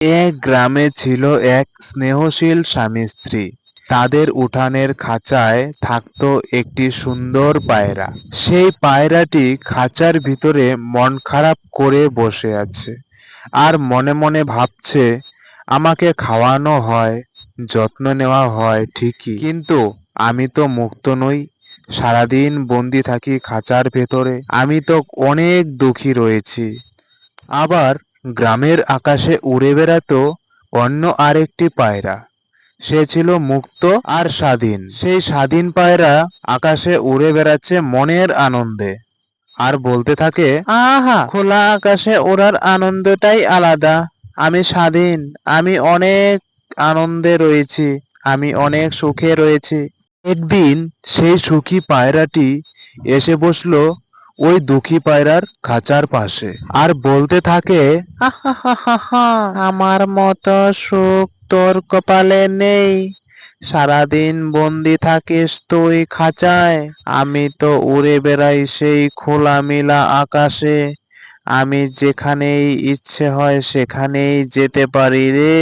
এক গ্রামে ছিল এক স্নেহশীল স্বামী স্ত্রী। তাদের উঠানের খাঁচায় থাকতো একটি সুন্দর পায়রা। সেই পায়রাটি খাঁচার ভিতরে মন খারাপ করে বসে আছে আর মনে মনে ভাবছে, আমাকে খাওয়ানো হয়, যত্ন নেওয়া হয় ঠিকই। কিন্তু আমি তো মুক্ত নই, সারাদিন বন্দি থাকি খাঁচার ভেতরে। আমি তো অনেক দুঃখী রয়েছি। আবার গ্রামের আকাশে উড়ে বেড়াতো অন্য আরেকটি পায়রা। সে ছিল মুক্ত আর স্বাধীন। সেই স্বাধীন পায়রা আকাশে উড়ে বেড়াচ্ছে মনের আনন্দে। আর বলতে থাকে, আহা, খোলা আকাশে ওড়ার আনন্দটাই আলাদা। আমি স্বাধীন, আমি অনেক আনন্দে রয়েছি, আমি অনেক সুখে রয়েছি। একদিন সেই সুখী পায়রাটি এসে বসল ওই দুঃখী পায়রার খাঁচার পাশে। আর বলতে থাকে আমার মতো সুখ তোর কপালে নেই। সারাদিন বন্দি থাকিস তুই খাঁচায়। আমি তো উড়ে বেড়াই সেই খোলামেলা আকাশে। আমি যেখানেই ইচ্ছে হয় সেখানেই যেতে পারি রে।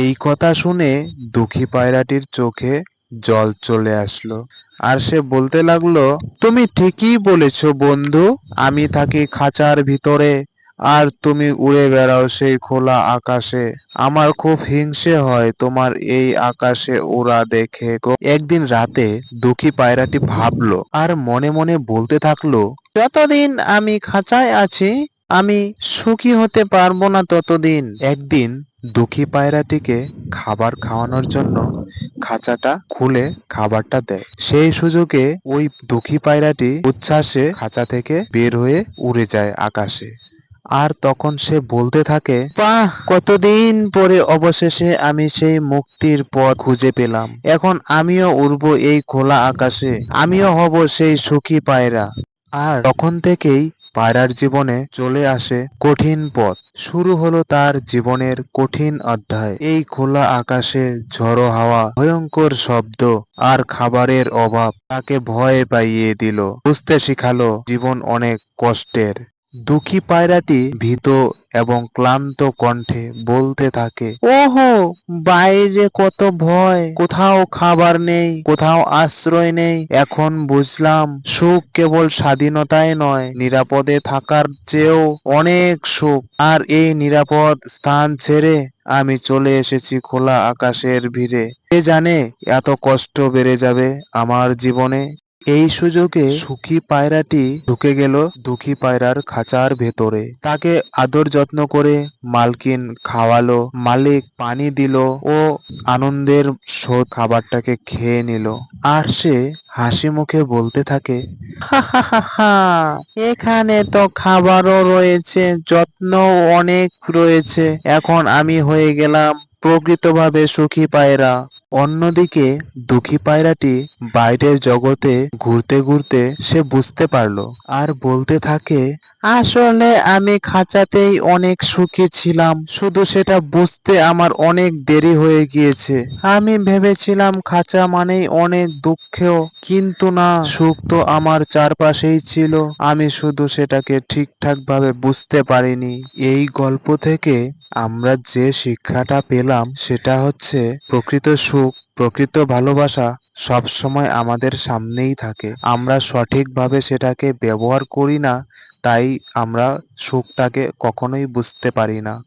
এই কথা শুনে দুঃখী পায়রাটির চোখে জল চলে আসলো। আর সে বলতে লাগল, তুমি ঠিকই বলেছ বন্ধু, আমি থাকি খাঁচার ভিতরে, আর তুমি উড়ে বেড়াও সেই খোলা আকাশে। আমার খুব হিংসে হয় তোমার এই আকাশে ওরা দেখে গো। একদিন রাতে দুঃখী পায়রাটি ভাবলো আর মনে মনে বলতে থাকল, যতদিন আমি খাঁচায় আছি আমি সুখী হতে পারব না ততদিন। একদিন দুঃখী পায়রাটিকে খাবার খাওয়ানোর জন্য খাঁচাটা খুলে খাবারটা দেয়। সেই সুযোগে ওই দুঃখী পায়রাটি উচ্ছ্বাসে খাঁচা থেকে বের হয়ে উড়ে যায় আকাশে। আর তখন সে বলতে থাকে, বাহ, কতদিন পরে অবশেষে আমি সেই মুক্তির পথ খুঁজে পেলাম। এখন আমিও উড়ব এই খোলা আকাশে। আমিও হব সেই সুখী পায়রা। আর তখন থেকেই পায়রার জীবনে চলে আসে কঠিন পথ। শুরু হলো তার জীবনের কঠিন অধ্যায়। এই খোলা আকাশে ঝড়ো হাওয়া, ভয়ঙ্কর শব্দ আর খাবারের অভাব তাকে ভয়ে পাইয়ে দিল। বুঝতে শিখালো জীবন অনেক কষ্টের। দুঃখী পায়রাটি ভীত এবং ক্লান্ত কণ্ঠে বলতে থাকে ওহো বাইরে কত ভয়। কোথাও খাবার নেই কোথাও আশ্রয় নেই। এখন বুঝলাম সুখ কেবল স্বাধীনতায় নয় নিরাপদে থাকার চেয়েও অনেক সুখ। আর এই নিরাপদ স্থান ছেড়ে আমি চলে এসেছি খোলা আকাশের ভিড়ে। কে জানে এত কষ্ট বেড়ে যাবে আমার জীবনে? এই সুযোগে সুখী পায়রাটি ঢুকে গেল দুঃখী পায়রার খাঁচার ভেতরে। তাকে আদর যত্ন করে মালকিন খাওয়ালো, মালিক পানি দিল ও আনন্দের শোধ খাবারটাকে খেয়ে নিল। আর সে হাসি মুখে বলতে থাকে এখানে তো খাবারও রয়েছে, যত্নও অনেক রয়েছে। এখন আমি হয়ে গেলাম প্রকৃতভাবে সুখী পায়রা। অন্যদিকে দুঃখী পায়রাটি বাইরের জগতে ঘুরতে ঘুরতে সে বুঝতে পারল। আর বলতে থাকে আসলে আমি খাঁচাতেই অনেক সুখী ছিলাম, শুধু সেটা বুঝতে আমার অনেক দেরি হয়ে গিয়েছে। আমি ভেবেছিলাম খাঁচা মানেই অনেক দুঃখেও, কিন্তু না, সুখ তো আমার চারপাশেই ছিল। আমি শুধু সেটাকে ঠিকঠাক ভাবে বুঝতে পারিনি। এই গল্প থেকে আমরা যে শিক্ষাটা পেলাম, সেটা হচ্ছে প্রকৃত সুখ। প্রকৃত ভালোবাসা সব সময় আমাদের সামনেই থাকে। আমরা সঠিকভাবে সেটাকে ব্যবহার করি না, তাই আমরা সুখটাকে কখনোই বুঝতে পারি না।